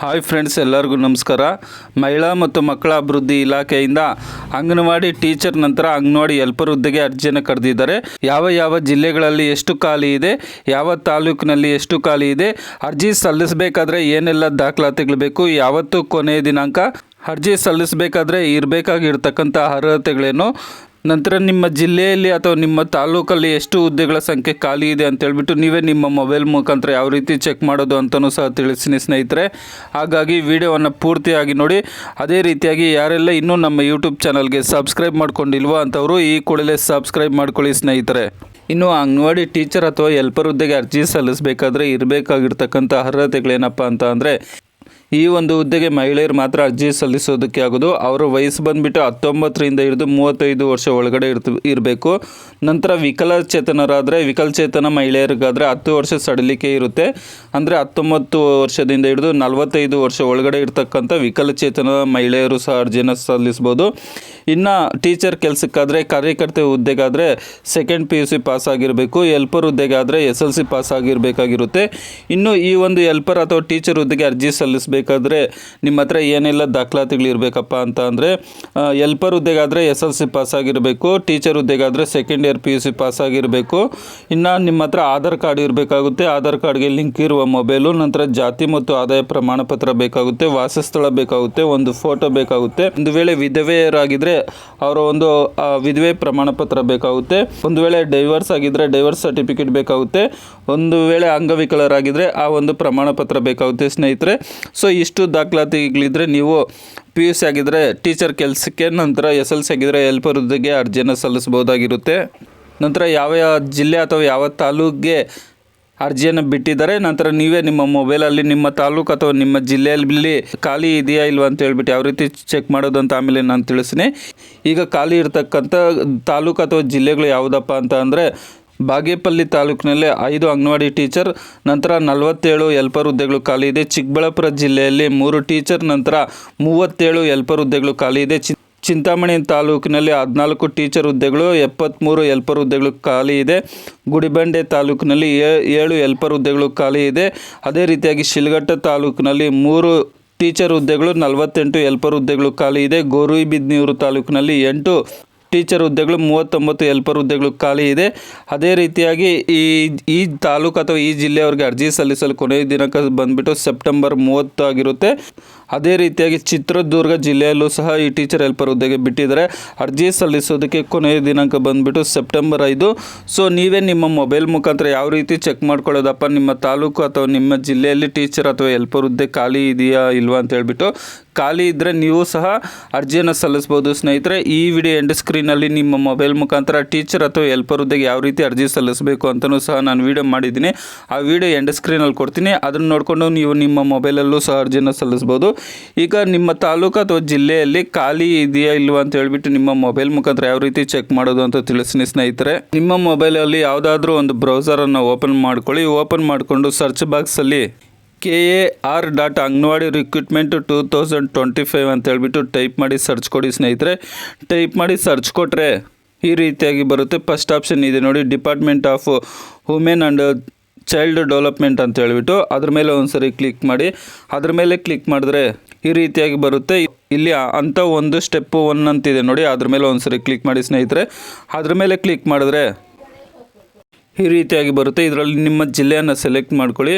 Hi friends, ಎಲ್ಲರಿಗೂ ನಮಸ್ಕಾರ. ಮಹಿಳಾ ಮತ್ತು ಮಕ್ಕಳ ಅಭಿವೃದ್ಧಿ ಇಲಾಖೆಯಿಂದ ಅಂಗನವಾಡಿ ಟೀಚರ್ ನಂತರ ಅಂಗನವಾಡಿ ಹೆಲ್ಪರ್ ಹುದ್ದೆಗೆ ಅರ್ಜಿಯನ್ನು ಕರೆದಿದ್ದಾರೆ. ಯಾವ ಯಾವ ಜಿಲ್ಲೆಗಳಲ್ಲಿ ಎಷ್ಟು ಖಾಲಿ ಇದೆ, ಯಾವ ತಾಲೂಕಿನಲ್ಲಿ ಎಷ್ಟು ಖಾಲಿ ಇದೆ, ಅರ್ಜಿ ಸಲ್ಲಿಸಬೇಕಾದ್ರೆ ಏನೆಲ್ಲ ದಾಖಲಾತಿಗಳು ಬೇಕು, ಯಾವತ್ತು ಕೊನೆಯ ದಿನಾಂಕ, ಅರ್ಜಿ ಸಲ್ಲಿಸಬೇಕಾದ್ರೆ ಇರಬೇಕಾಗಿರ್ತಕ್ಕಂಥ ಅರ್ಹತೆಗಳೇನು ನಂತರ ನಿಮ್ಮ ಜಿಲ್ಲೆಯಲ್ಲಿ ಅಥವಾ ನಿಮ್ಮ ತಾಲೂಕಲ್ಲಿ ಎಷ್ಟು ಹುದ್ದೆಗಳ ಸಂಖ್ಯೆ ಖಾಲಿ ಇದೆ ಅಂತ ಹೇಳ್ಬಿಟ್ಟು ನೀವೇ ನಿಮ್ಮ ಮೊಬೈಲ್ ಮುಖಾಂತರ ಯಾವ ರೀತಿ ಚೆಕ್ ಮಾಡೋದು ಅಂತಲೂ ಸಹ ತಿಳಿಸ್ತೀನಿ ಸ್ನೇಹಿತರೆ. ಹಾಗಾಗಿ ವಿಡಿಯೋವನ್ನು ಪೂರ್ತಿಯಾಗಿ ನೋಡಿ. ಅದೇ ರೀತಿಯಾಗಿ ಯಾರೆಲ್ಲ ಇನ್ನೂ ನಮ್ಮ ಯೂಟ್ಯೂಬ್ ಚಾನಲ್ಗೆ ಸಬ್ಸ್ಕ್ರೈಬ್ ಮಾಡ್ಕೊಂಡಿಲ್ವೋ ಅಂಥವರು ಈ ಕೂಡಲೇ ಸಬ್ಸ್ಕ್ರೈಬ್ ಮಾಡ್ಕೊಳ್ಳಿ ಸ್ನೇಹಿತರೆ. ಇನ್ನು ಅಂಗನವಾಡಿ ಟೀಚರ್ ಅಥವಾ ಎಲ್ಪರ್ ಹುದ್ದೆಗೆ ಅರ್ಜಿ ಸಲ್ಲಿಸಬೇಕಾದ್ರೆ ಇರಬೇಕಾಗಿರ್ತಕ್ಕಂಥ ಅರ್ಹತೆಗಳೇನಪ್ಪ ಅಂತ ಅಂದರೆ ಈ ಒಂದು ಹುದ್ದೆಗೆ ಮಹಿಳೆಯರು ಮಾತ್ರ ಅರ್ಜಿ ಸಲ್ಲಿಸೋದಕ್ಕೆ ಆಗೋದು. ಅವರ ವಯಸ್ಸು ಬಂದುಬಿಟ್ಟು ಹತ್ತೊಂಬತ್ತರಿಂದ ಹಿಡಿದು ಮೂವತ್ತೈದು ವರ್ಷ ಒಳಗಡೆ ಇರ್ತ, ಇರಬೇಕು. ನಂತರ ವಿಕಲಚೇತನರಾದರೆ, ವಿಕಲಚೇತನ ಮಹಿಳೆಯರಿಗಾದರೆ ಹತ್ತು ವರ್ಷ ಸಡಿಲಿಕೆ ಇರುತ್ತೆ. ಅಂದರೆ ಹತ್ತೊಂಬತ್ತು ವರ್ಷದಿಂದ ಹಿಡಿದು ನಲವತ್ತೈದು ವರ್ಷ ಒಳಗಡೆ ಇರ್ತಕ್ಕಂಥ ವಿಕಲಚೇತನ ಮಹಿಳೆಯರು ಸಹ ಅರ್ಜಿನ ಸಲ್ಲಿಸ್ಬೋದು. ಇನ್ನು ಟೀಚರ್ ಕೆಲಸಕ್ಕಾದರೆ, ಕಾರ್ಯಕರ್ತೆ ಹುದ್ದೆಗಾದರೆ second P U C pass ಆಗಿರಬೇಕು. ಹೆಲ್ಪರ್ ಹುದ್ದೆಗಾದರೆ ಎಸ್ ಎಲ್ ಸಿ ಪಾಸ್ ಆಗಿರಬೇಕಾಗಿರುತ್ತೆ. ಇನ್ನು ಈ ಒಂದು ಹೆಲ್ಪರ್ ಅಥವಾ ಟೀಚರ್ ಹುದ್ದೆಗೆ ಅರ್ಜಿ ಸಲ್ಲಿಸಬೇಕಾದ್ರೆ ನಿಮ್ಮ ಹತ್ರ ಏನೆಲ್ಲ ದಾಖಲಾತಿಗಳು ಇರಬೇಕಪ್ಪ ಅಂತ ಅಂದರೆ ಹೆಲ್ಪರ್ ಹುದ್ದೆಗಾದರೆ ಎಸ್ ಎಲ್ ಸಿ ಪಾಸ್ ಆಗಿರಬೇಕು teacher ಹುದ್ದೆಗಾದರೆ second year P U C pass ಆಗಿರಬೇಕು, ಇನ್ನು ನಿಮ್ಮ ಹತ್ರ ಆಧಾರ್ ಕಾರ್ಡ್ ಇರಬೇಕಾಗುತ್ತೆ, ಆಧಾರ್ ಕಾರ್ಡ್ಗೆ ಲಿಂಕ್ ಇರುವ ಮೊಬೈಲು ನಂತರ ಜಾತಿ ಮತ್ತು ಆದಾಯ ಪ್ರಮಾಣ ಪತ್ರ ಬೇಕಾಗುತ್ತೆ, ವಾಸಸ್ಥಳ ಬೇಕಾಗುತ್ತೆ, ಒಂದು ಫೋಟೋ ಬೇಕಾಗುತ್ತೆ, ಒಂದು ವೇಳೆ ವಿಧವೆಯರಾಗಿದ್ದರೆ ಅವರ ಒಂದು ವಿಧವೆ ಪ್ರಮಾಣ ಪತ್ರ ಬೇಕಾಗುತ್ತೆ, ಒಂದು ವೇಳೆ ಡೈವರ್ಸ್ ಆಗಿದ್ದರೆ ಡೈವರ್ಸ್ ಸರ್ಟಿಫಿಕೇಟ್ ಬೇಕಾಗುತ್ತೆ, ಒಂದು ವೇಳೆ ಅಂಗವಿಕಲರಾಗಿದ್ದರೆ ಆ ಒಂದು ಪ್ರಮಾಣ ಪತ್ರ ಬೇಕಾಗುತ್ತೆ ಸ್ನೇಹಿತರೆ. ಸೊ ಇಷ್ಟು ದಾಖಲಾತಿಗಳಿದ್ರೆ ನೀವು ಪಿ ಯು ಸಿ ಆಗಿದ್ದರೆ ಟೀಚರ್ ಕೆಲಸಕ್ಕೆ, ನಂತರ ಎಸ್ ಎಲ್ ಸಿ ಆಗಿದ್ದರೆ ಹೆಲ್ಪರ್ ಹುದ್ದೆಗೆ ಅರ್ಜಿಯನ್ನು ಸಲ್ಲಿಸಬಹುದಾಗಿರುತ್ತೆ. ನಂತರ ಯಾವ ಯಾವ ಜಿಲ್ಲೆ ಅಥವಾ ಯಾವ ತಾಲೂಕಿಗೆ ಅರ್ಜಿಯನ್ನು ಬಿಟ್ಟಿದ್ದಾರೆ, ನಂತರ ನೀವೇ ನಿಮ್ಮ ಮೊಬೈಲಲ್ಲಿ ನಿಮ್ಮ ತಾಲೂಕು ಅಥವಾ ನಿಮ್ಮ ಜಿಲ್ಲೆಯಲ್ಲಿ ಖಾಲಿ ಇದೆಯಾ ಇಲ್ವಾ ಅಂತ ಹೇಳ್ಬಿಟ್ಟು ಯಾವ ರೀತಿ ಚೆಕ್ ಮಾಡೋದು ಅಂತ ಆಮೇಲೆ ನಾನು ತಿಳಿಸ್ತೀನಿ. ಈಗ ಖಾಲಿ ಇರತಕ್ಕಂಥ ತಾಲೂಕು ಅಥವಾ ಜಿಲ್ಲೆಗಳು ಯಾವುದಪ್ಪ ಅಂತ ಅಂದರೆ ಬಾಗೇಪಲ್ಲಿ ತಾಲೂಕಿನಲ್ಲಿ ಐದು ಅಂಗನವಾಡಿ ಟೀಚರ್, ನಂತರ ನಲವತ್ತೇಳು ಹೆಲ್ಪರ್ ಹುದ್ದೆಗಳು ಖಾಲಿ ಇದೆ. ಚಿಕ್ಕಬಳ್ಳಾಪುರ ಜಿಲ್ಲೆಯಲ್ಲಿ ಮೂರು ಟೀಚರ್, ನಂತರ ಮೂವತ್ತೇಳು ಹೆಲ್ಪರ್ ಹುದ್ದೆಗಳು ಖಾಲಿ ಇದೆ. ಚಿ ಚಿಂತಾಮಣಿ ತಾಲೂಕಿನಲ್ಲಿ ಹದಿನಾಲ್ಕು ಟೀಚರ್ ಹುದ್ದೆಗಳು ಎಪ್ಪತ್ತ್ಮೂರು ಹೆಲ್ಪರ್ ಹುದ್ದೆಗಳು ಖಾಲಿ ಇದೆ. ಗುಡಿಬಂಡೆ ತಾಲೂಕಿನಲ್ಲಿ ಏಳು ಹೆಲ್ಪರ್ ಹುದ್ದೆಗಳು ಖಾಲಿ ಇದೆ. ಅದೇ ರೀತಿಯಾಗಿ ಶಿಲ್ಘಟ್ಟ ತಾಲೂಕಿನಲ್ಲಿ ಮೂರು ಟೀಚರ್ ಹುದ್ದೆಗಳು, ನಲವತ್ತೆಂಟು ಹೆಲ್ಪರ್ ಹುದ್ದೆಗಳು ಖಾಲಿ ಇದೆ. ಗೋರುಬಿದ್ನೂರು ತಾಲೂಕಿನಲ್ಲಿ ಎಂಟು ಟೀಚರ್ ಹುದ್ದೆಗಳು, ಮೂವತ್ತೊಂಬತ್ತು ಹೆಲ್ಪರ್ ಹುದ್ದೆಗಳು ಖಾಲಿ ಇದೆ. ಅದೇ ರೀತಿಯಾಗಿ ಈ ಈ ತಾಲೂಕು ಅಥವಾ ಈ ಜಿಲ್ಲೆಯವರಿಗೆ ಅರ್ಜಿ ಸಲ್ಲಿಸಲು ಕೊನೆಯ ದಿನಾಂಕ ಬಂದುಬಿಟ್ಟು ಸೆಪ್ಟೆಂಬರ್ ಮೂವತ್ತು ಆಗಿರುತ್ತೆ. ಅದೇ ರೀತಿಯಾಗಿ ಚಿತ್ರದುರ್ಗ ಜಿಲ್ಲೆಯಲ್ಲೂ ಸಹ ಈ ಟೀಚರ್ ಹೆಲ್ಪರ್ ಹುದ್ದೆಗೆ ಬಿಟ್ಟಿದ್ದಾರೆ. ಅರ್ಜಿ ಸಲ್ಲಿಸೋದಕ್ಕೆ ಕೊನೆಯ ದಿನಾಂಕ ಬಂದುಬಿಟ್ಟು ಸೆಪ್ಟೆಂಬರ್ ಐದು. ಸೊ, ನೀವೇ ನಿಮ್ಮ ಮೊಬೈಲ್ ಮುಖಾಂತರ ಯಾವ ರೀತಿ ಚೆಕ್ ಮಾಡ್ಕೊಳ್ಳೋದಪ್ಪ? ನಿಮ್ಮ ತಾಲೂಕು ಅಥವಾ ನಿಮ್ಮ ಜಿಲ್ಲೆಯಲ್ಲಿ ಟೀಚರ್ ಅಥವಾ ಹೆಲ್ಪರ್ ಹುದ್ದೆ ಖಾಲಿ ಇದೆಯಾ, ಇಲ್ವಾ ಅಂತ ಹೇಳ್ಬಿಟ್ಟು ಖಾಲಿ ಇದ್ದರೆ ನೀವು ಸಹ ಅರ್ಜಿಯನ್ನು ಸಲ್ಲಿಸ್ಬೋದು. ಸ್ನೇಹಿತರೆ, ಈ ವಿಡಿಯೋ ಎಂಡ್ ಸ್ಕ್ರೀನಲ್ಲಿ ನಿಮ್ಮ ಮೊಬೈಲ್ ಮುಖಾಂತರ ಟೀಚರ್ ಅಥವಾ ಹೆಲ್ಪರ್ ಹುದ್ದೆಗೆ ಯಾವ ರೀತಿ ಅರ್ಜಿ ಸಲ್ಲಿಸಬೇಕು ಅಂತಲೂ ಸಹ ನಾನು ವಿಡಿಯೋ ಮಾಡಿದ್ದೀನಿ. ಆ ವಿಡಿಯೋ ಎಂಡ್ ಸ್ಕ್ರೀನಲ್ಲಿ ಕೊಡ್ತೀನಿ. ಅದನ್ನು ನೋಡಿಕೊಂಡು ನೀವು ನಿಮ್ಮ ಮೊಬೈಲಲ್ಲೂ ಸಹ ಅರ್ಜಿಯನ್ನು ಸಲ್ಲಿಸ್ಬೋದು ಈಗ ನಿಮ್ಮ ತಾಲೂಕು ಅಥವಾ ಜಿಲ್ಲೆಯಲ್ಲಿ ಖಾಲಿ ಇದೆಯಾ ಇಲ್ವಾ ಅಂತ ಹೇಳಿಬಿಟ್ಟು ನಿಮ್ಮ ಮೊಬೈಲ್ ಮುಖಾಂತರ ಯಾವ ರೀತಿ ಚೆಕ್ ಮಾಡೋದು ಅಂತ ತಿಳಿಸ್ತೀನಿ ಸ್ನೇಹಿತರೆ. ನಿಮ್ಮ ಮೊಬೈಲಲ್ಲಿ ಯಾವುದಾದ್ರೂ ಒಂದು ಬ್ರೌಸರನ್ನು ಓಪನ್ ಮಾಡ್ಕೊಳ್ಳಿ. ಓಪನ್ ಮಾಡಿಕೊಂಡು ಸರ್ಚ್ ಬಾಕ್ಸಲ್ಲಿ K A R dot anganwadi recruitment two thousand twenty five ಅಂತ ಹೇಳ್ಬಿಟ್ಟು ಟೈಪ್ ಮಾಡಿ ಸರ್ಚ್ ಕೊಡಿ ಸ್ನೇಹಿತರೆ. ಟೈಪ್ ಮಾಡಿ ಸರ್ಚ್ ಕೊಟ್ಟರೆ ಈ ರೀತಿಯಾಗಿ ಬರುತ್ತೆ. ಫಸ್ಟ್ ಆಪ್ಷನ್ ಇದೆ ನೋಡಿ department of women and child development ಅಂತ ಹೇಳಿಬಿಟ್ಟು ಅದ್ರ ಮೇಲೆ ಒಂದ್ಸರಿ ಕ್ಲಿಕ್ ಮಾಡಿ. ಅದ್ರ ಮೇಲೆ ಕ್ಲಿಕ್ ಮಾಡಿದ್ರೆ ಈ ರೀತಿಯಾಗಿ ಬರುತ್ತೆ. ಇಲ್ಲಿ ಅಂತ ಒಂದು ಸ್ಟೆಪ್ಪು ಒನ್ ಅಂತಿದೆ ನೋಡಿ, ಅದ್ರ ಮೇಲೆ ಒಂದ್ಸರಿ ಕ್ಲಿಕ್ ಮಾಡಿ ಸ್ನೇಹಿತರೆ. ಅದ್ರ ಮೇಲೆ ಕ್ಲಿಕ್ ಮಾಡಿದ್ರೆ ಈ ರೀತಿಯಾಗಿ ಬರುತ್ತೆ. ಇದರಲ್ಲಿ ನಿಮ್ಮ ಜಿಲ್ಲೆಯನ್ನು ಸೆಲೆಕ್ಟ್ ಮಾಡ್ಕೊಳ್ಳಿ.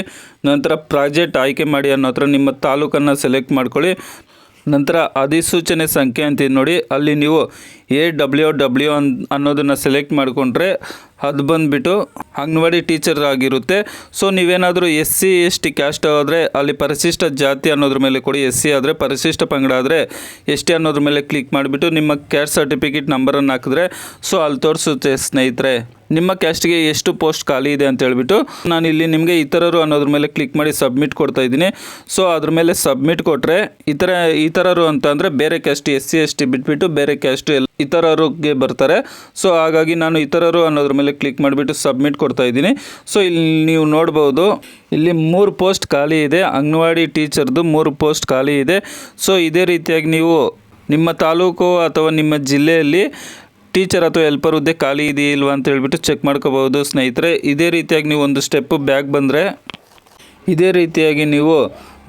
ನಂತರ ಪ್ರಾಜೆಕ್ಟ್ ಆಯ್ಕೆ ಮಾಡಿ ಅನ್ನೋ ಹತ್ರ ನಿಮ್ಮ ತಾಲೂಕನ್ನು ಸೆಲೆಕ್ಟ್ ಮಾಡ್ಕೊಳ್ಳಿ. ನಂತರ ಅಧಿಸೂಚನೆ ಸಂಖ್ಯೆ ಅಂತ ನೋಡಿ. ಅಲ್ಲಿ ನೀವು ಎ ಡಬ್ಲ್ಯೂ ಡಬ್ಲ್ಯೂ ಅನ್, ಅನ್ನೋದನ್ನು ಸೆಲೆಕ್ಟ್ ಮಾಡಿಕೊಂಡ್ರೆ ಅದು ಬಂದುಬಿಟ್ಟು ಅಂಗನವಾಡಿ ಟೀಚರ್ ಆಗಿರುತ್ತೆ. ಸೊ ನೀವೇನಾದರೂ S C S T caste ಆದರೆ, ಅಲ್ಲಿ ಪರಿಶಿಷ್ಟ ಜಾತಿ ಅನ್ನೋದ್ರ ಮೇಲೆ ಕೊಡಿ. ಎಸ್ ಸಿ ಆದರೆ, ಪರಿಶಿಷ್ಟ ಪಂಗಡ ಆದರೆ ಎಸ್ ಟಿ ಅನ್ನೋದ್ರ ಮೇಲೆ ಕ್ಲಿಕ್ ಮಾಡಿಬಿಟ್ಟು ನಿಮ್ಮ ಕ್ಯಾಸ್ಟ್ ಸರ್ಟಿಫಿಕೇಟ್ ನಂಬರನ್ನು ಹಾಕಿದ್ರೆ ಸೊ ಅಲ್ಲಿ ತೋರಿಸುತ್ತೆ ಸ್ನೇಹಿತರೆ. ನಿಮ್ಮ ಕ್ಯಾಸ್ಟ್ಗೆ ಎಷ್ಟು ಪೋಸ್ಟ್ ಖಾಲಿ ಇದೆ ಅಂತ ಹೇಳ್ಬಿಟ್ಟು ನಾನು ಇಲ್ಲಿ ನಿಮಗೆ ಇತರರು ಅನ್ನೋದ್ರ ಮೇಲೆ ಕ್ಲಿಕ್ ಮಾಡಿ ಸಬ್ಮಿಟ್ ಕೊಡ್ತಾ ಇದ್ದೀನಿ. ಸೊ, ಅದ್ರ ಮೇಲೆ ಸಬ್ಮಿಟ್ ಕೊಟ್ಟರೆ ಇತರ, ಇತರರು ಅಂತ ಅಂದರೆ ಬೇರೆ caste S C, S T ಬಿಟ್ಬಿಟ್ಟು ಬೇರೆ ಕ್ಯಾಸ್ಟ್ ಎಲ್ಲ ಇತರರಿಗೆ ಬರ್ತಾರೆ. ಸೊ, ಹಾಗಾಗಿ ನಾನು ಇತರರು ಅನ್ನೋದ್ರ ಮೇಲೆ ಕ್ಲಿಕ್ ಮಾಡಿಬಿಟ್ಟು ಸಬ್ಮಿಟ್ ಕೊಡ್ತಾ ಇದ್ದೀನಿ. ಸೊ, ಇಲ್ಲಿ ನೀವು ನೋಡ್ಬೋದು, ಇಲ್ಲಿ ಮೂರು ಪೋಸ್ಟ್ ಖಾಲಿ ಇದೆ. ಅಂಗನವಾಡಿ ಟೀಚರ್ದು ಮೂರು ಪೋಸ್ಟ್ ಖಾಲಿ ಇದೆ. ಸೊ, ಇದೇ ರೀತಿಯಾಗಿ ನೀವು ನಿಮ್ಮ ತಾಲೂಕು ಅಥವಾ ನಿಮ್ಮ ಜಿಲ್ಲೆಯಲ್ಲಿ ಟೀಚರ್ ಅಥವಾ ಹೆಲ್ಪರ್ ಹುದ್ದೆ ಖಾಲಿ ಇದೆಯಾ ಇಲ್ವಾ ಅಂತ ಹೇಳ್ಬಿಟ್ಟು ಚೆಕ್ ಮಾಡ್ಕೋಬಹುದು ಸ್ನೇಹಿತರೆ. ಇದೇ ರೀತಿಯಾಗಿ ನೀವು ಒಂದು ಸ್ಟೆಪ್ಪು ಬ್ಯಾಕ್ ಬಂದರೆ, ಇದೇ ರೀತಿಯಾಗಿ ನೀವು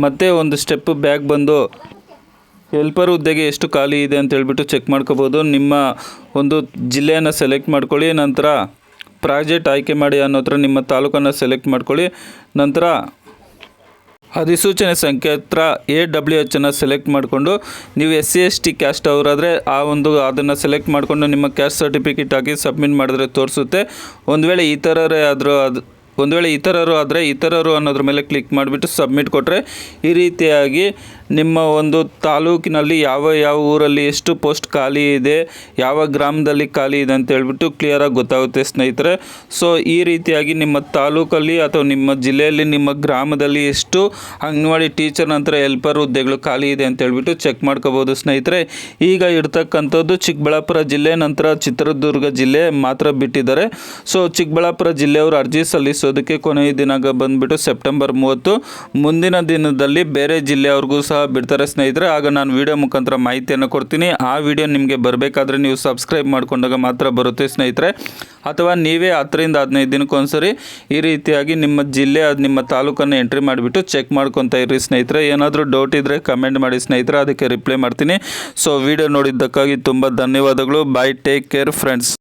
ಮತ್ತೆ ಒಂದು ಸ್ಟೆಪ್ ಬ್ಯಾಕ್ ಬಂದು ಹೆಲ್ಪರ್ ಹುದ್ದೆಗೆ ಎಷ್ಟು ಖಾಲಿ ಇದೆ ಅಂತ ಹೇಳ್ಬಿಟ್ಟು ಚೆಕ್ ಮಾಡ್ಕೋಬೋದು ನಿಮ್ಮ ಒಂದು ಜಿಲ್ಲೆಯನ್ನು ಸೆಲೆಕ್ಟ್ ಮಾಡ್ಕೊಳ್ಳಿ, ನಂತರ ಪ್ರಾಜೆಕ್ಟ್ ಆಯ್ಕೆ ಮಾಡಿ ಅನ್ನೋ ಹತ್ರ ನಿಮ್ಮ ತಾಲೂಕನ್ನು ಸೆಲೆಕ್ಟ್ ಮಾಡ್ಕೊಳ್ಳಿ, ನಂತರ ಅಧಿಸೂಚನೆ ಸಂಖ್ಯೆ ಹತ್ರ ಎ ಡಬ್ಲ್ಯೂ ಎಚ್ಚನ್ನು ಸೆಲೆಕ್ಟ್ ಮಾಡಿಕೊಂಡು ನೀವು S C S T caste ಅವರಾದರೆ ಆ ಒಂದು ಅದನ್ನು ಸೆಲೆಕ್ಟ್ ಮಾಡಿಕೊಂಡು ನಿಮ್ಮ ಕ್ಯಾಸ್ಟ್ ಸರ್ಟಿಫಿಕೇಟ್ ಹಾಕಿ ಸಬ್ಮಿಟ್ ಮಾಡಿದ್ರೆ ತೋರಿಸುತ್ತೆ. ಒಂದು ವೇಳೆ ಈ ಥರರೇ ಆದರೂ ಅದು ಒಂದು ವೇಳೆ ಇತರರು ಆದರೆ ಇತರರು ಅನ್ನೋದ್ರ ಮೇಲೆ ಕ್ಲಿಕ್ ಮಾಡಿಬಿಟ್ಟು ಸಬ್ಮಿಟ್ ಕೊಟ್ಟರೆ ಈ ರೀತಿಯಾಗಿ ನಿಮ್ಮ ಒಂದು ತಾಲೂಕಿನಲ್ಲಿ ಯಾವ ಯಾವ ಊರಲ್ಲಿ ಎಷ್ಟು ಪೋಸ್ಟ್ ಖಾಲಿ ಇದೆ, ಯಾವ ಗ್ರಾಮದಲ್ಲಿ ಖಾಲಿ ಇದೆ ಅಂತ ಹೇಳ್ಬಿಟ್ಟು ಕ್ಲಿಯರಾಗಿ ಗೊತ್ತಾಗುತ್ತೆ ಸ್ನೇಹಿತರೆ. ಸೊ ಈ ರೀತಿಯಾಗಿ ನಿಮ್ಮ ತಾಲೂಕಲ್ಲಿ ಅಥವಾ ನಿಮ್ಮ ಜಿಲ್ಲೆಯಲ್ಲಿ, ನಿಮ್ಮ ಗ್ರಾಮದಲ್ಲಿ ಎಷ್ಟು ಅಂಗನವಾಡಿ ಟೀಚರ್ ನಂತರ ಹೆಲ್ಪರ್ ಹುದ್ದೆಗಳು ಖಾಲಿ ಇದೆ ಅಂತ ಹೇಳ್ಬಿಟ್ಟು ಚೆಕ್ ಮಾಡ್ಕೋಬೋದು ಸ್ನೇಹಿತರೆ. ಈಗ ಇರ್ತಕ್ಕಂಥದ್ದು ಚಿಕ್ಕಬಳ್ಳಾಪುರ ಜಿಲ್ಲೆ, ನಂತರ ಚಿತ್ರದುರ್ಗ ಜಿಲ್ಲೆ ಮಾತ್ರ ಬಿಟ್ಟಿದ್ದಾರೆ. ಸೊ ಚಿಕ್ಕಬಳ್ಳಾಪುರ ಜಿಲ್ಲೆಯವರು ಅರ್ಜಿ ಸಲ್ಲಿಸೋದಕ್ಕೆ ಕೊನೆಯ ದಿನಾಂಕ ಬಂದುಬಿಟ್ಟು ಸೆಪ್ಟೆಂಬರ್ ಮೂವತ್ತು. ಮುಂದಿನ ದಿನದಲ್ಲಿ ಬೇರೆ ಜಿಲ್ಲೆಯವ್ರಿಗೂ ಸಹ ಬಿಡ್ತಾರೆ ಸ್ನೇಹಿತರೆ. ಆಗ ನಾನು ವಿಡಿಯೋ ಮುಖಾಂತರ ಮಾಹಿತಿಯನ್ನು ಕೊಡ್ತೀನಿ. ಆ ವಿಡಿಯೋ ನಿಮಗೆ ಬರಬೇಕಾದ್ರೆ ನೀವು ಸಬ್ಸ್ಕ್ರೈಬ್ ಮಾಡ್ಕೊಂಡಾಗ ಮಾತ್ರ ಬರುತ್ತೆ ಸ್ನೇಹಿತರೆ. ಅಥವಾ ನೀವೇ ಹತ್ತರಿಂದ ಹದಿನೈದು ದಿನಕ್ಕೊಂದ್ಸರಿ ಈ ರೀತಿಯಾಗಿ ನಿಮ್ಮ ಜಿಲ್ಲೆ ಅದು ನಿಮ್ಮ ತಾಲೂಕನ್ನು ಎಂಟ್ರಿ ಮಾಡಿಬಿಟ್ಟು ಚೆಕ್ ಮಾಡ್ಕೊತಾ ಇರಿ ಸ್ನೇಹಿತರೆ. ಏನಾದರೂ ಡೌಟ್ ಇದ್ದರೆ ಕಮೆಂಟ್ ಮಾಡಿ ಸ್ನೇಹಿತರೆ. ಅದಕ್ಕೆ ರಿಪ್ಲೈ ಮಾಡ್ತೀನಿ. ಸೊ, ವಿಡಿಯೋ ನೋಡಿದ್ದಕ್ಕಾಗಿ ತುಂಬ ಧನ್ಯವಾದಗಳು. Bye take care friends